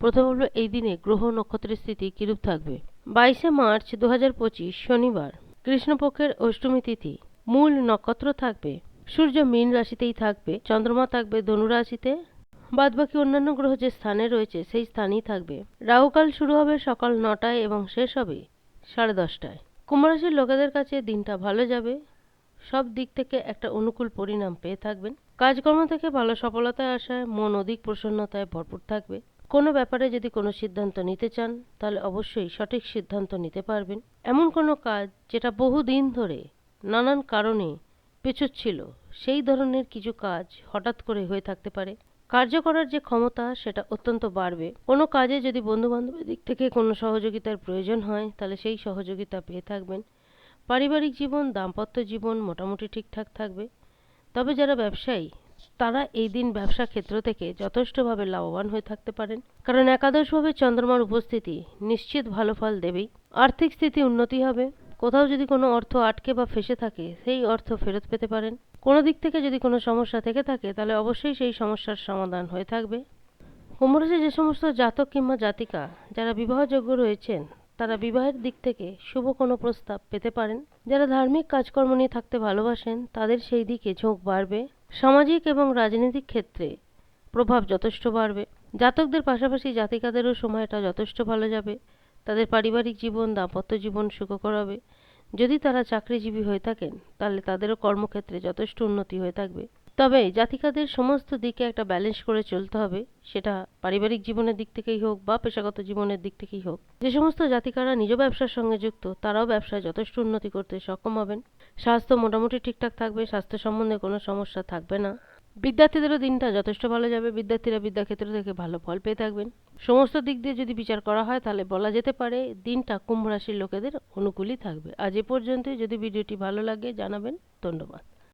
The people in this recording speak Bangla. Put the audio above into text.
প্রথম হলো এই দিনে গ্রহ নক্ষত্রের স্থিতি কিরূপ থাকবে? বাইশে মার্চ দু শনিবার, কৃষ্ণপক্ষের অষ্টমী তিথি। মূল নক্ষত্র থাকবে, সূর্য মীন রাশিতেই থাকবে, চন্দ্রমা থাকবে ধনু রাশিতে। বাদবাকি অন্যান্য গ্রহ যে স্থানে রয়েছে সেই স্থানেই থাকবে। রাহুকাল শুরু হবে সকাল নটায় এবং শেষ হবে সাড়ে দশটায়। কুম্ভরাশির লোকেদের কাছে দিনটা ভালো যাবে। সব দিক থেকে একটা অনুকূল পরিণাম পেয়ে থাকবেন। কাজকর্ম থেকে ভালো সফলতায় আসায় মন অধিক প্রসন্নতায় ভরপুর থাকবে। কোনো ব্যাপারে যদি কোনো সিদ্ধান্ত নিতে চান, তাহলে অবশ্যই সঠিক সিদ্ধান্ত নিতে পারবেন। এমন কোনো কাজ যেটা বহু দিন ধরে নানান কারণে পেছোচ্ছিল, সেই ধরনের কিছু কাজ হঠাৎ করে হয়ে থাকতে পারে। কার্য করার যে ক্ষমতা, সেটা অত্যন্ত বাড়বে। কোনো কাজে যদি বন্ধু বান্ধবের দিক থেকে কোনো সহযোগিতার প্রয়োজন হয়, তাহলে সেই সহযোগিতা পেয়ে থাকবেন। পারিবারিক জীবন, দাম্পত্য জীবন মোটামুটি ঠিকঠাক থাকবে। তবে যারা ব্যবসায়ী তারা এই দিন ব্যবসা ক্ষেত্র থেকে যথেষ্টভাবে লাভবান হয়ে থাকতে পারেন। কারণ একাদশভাবে চন্দ্রমার উপস্থিতি নিশ্চিত ভালো ফল দেবেই। আর্থিক স্থিতি উন্নতি হবে। কোথাও যদি কোনো অর্থ আটকে বা ফেসে থাকে, সেই অর্থ ফেরত পেতে পারেন। কোনো দিক থেকে যদি কোনো সমস্যা থেকে থাকে, তাহলে অবশ্যই সেই সমস্যার সমাধান হয়ে থাকবে। কুম্ভরাশি যে সমস্ত জাতক কিংবা জাতিকা যারা বিবাহযোগ্য রয়েছেন, তারা বিবাহের দিক থেকে শুভ কোনো প্রস্তাব পেতে পারেন। যারা ধার্মিক কাজকর্ম নিয়ে থাকতে ভালোবাসেন, তাদের সেই দিকে ঝোঁক বাড়বে। সামাজিক এবং রাজনৈতিক ক্ষেত্রে প্রভাব যথেষ্ট বাড়বে। জাতকদের পাশাপাশি জাতিকাদেরও সময়টা যথেষ্ট ভালো যাবে। তাদের পারিবারিক জীবন, দাম্পত্য জীবন সুখকর হবে। যদি তারা চাকরিজীবী হয়ে থাকেন, তাহলে তাদেরও কর্মক্ষেত্রে যথেষ্ট উন্নতি হয়ে থাকবে। তবে জাতিকাদের সমস্ত দিকে একটা ব্যালেন্স করে চলতে হবে। সেটা পারিবারিক জীবনের দিক থেকেই হোক বা পেশাগত জীবনের দিক থেকেই হোক। যে সমস্ত জাতিকারা নিজ ব্যবসার সঙ্গে যুক্ত, তারাও ব্যবসায় যথেষ্ট উন্নতি করতে সক্ষম হবেন। স্বাস্থ্য মোটামুটি ঠিকঠাক থাকবে, স্বাস্থ্য সম্বন্ধে কোনো সমস্যা থাকবে না। বিদ্যার্থীদেরও দিনটা যথেষ্ট ভালো যাবে, বিদ্যার্থীরা বিদ্যাক্ষেত্র থেকে ভালো ফল পেয়ে থাকবেন। সমস্ত দিক দিয়ে যদি বিচার করা হয়, তাহলে বলা যেতে পারে দিনটা কুম্ভ রাশির লোকেদের অনুকূলই থাকবে। আজ এ পর্যন্তই, যদি ভিডিওটি ভালো লাগে, জানাবেন, ধন্যবাদ।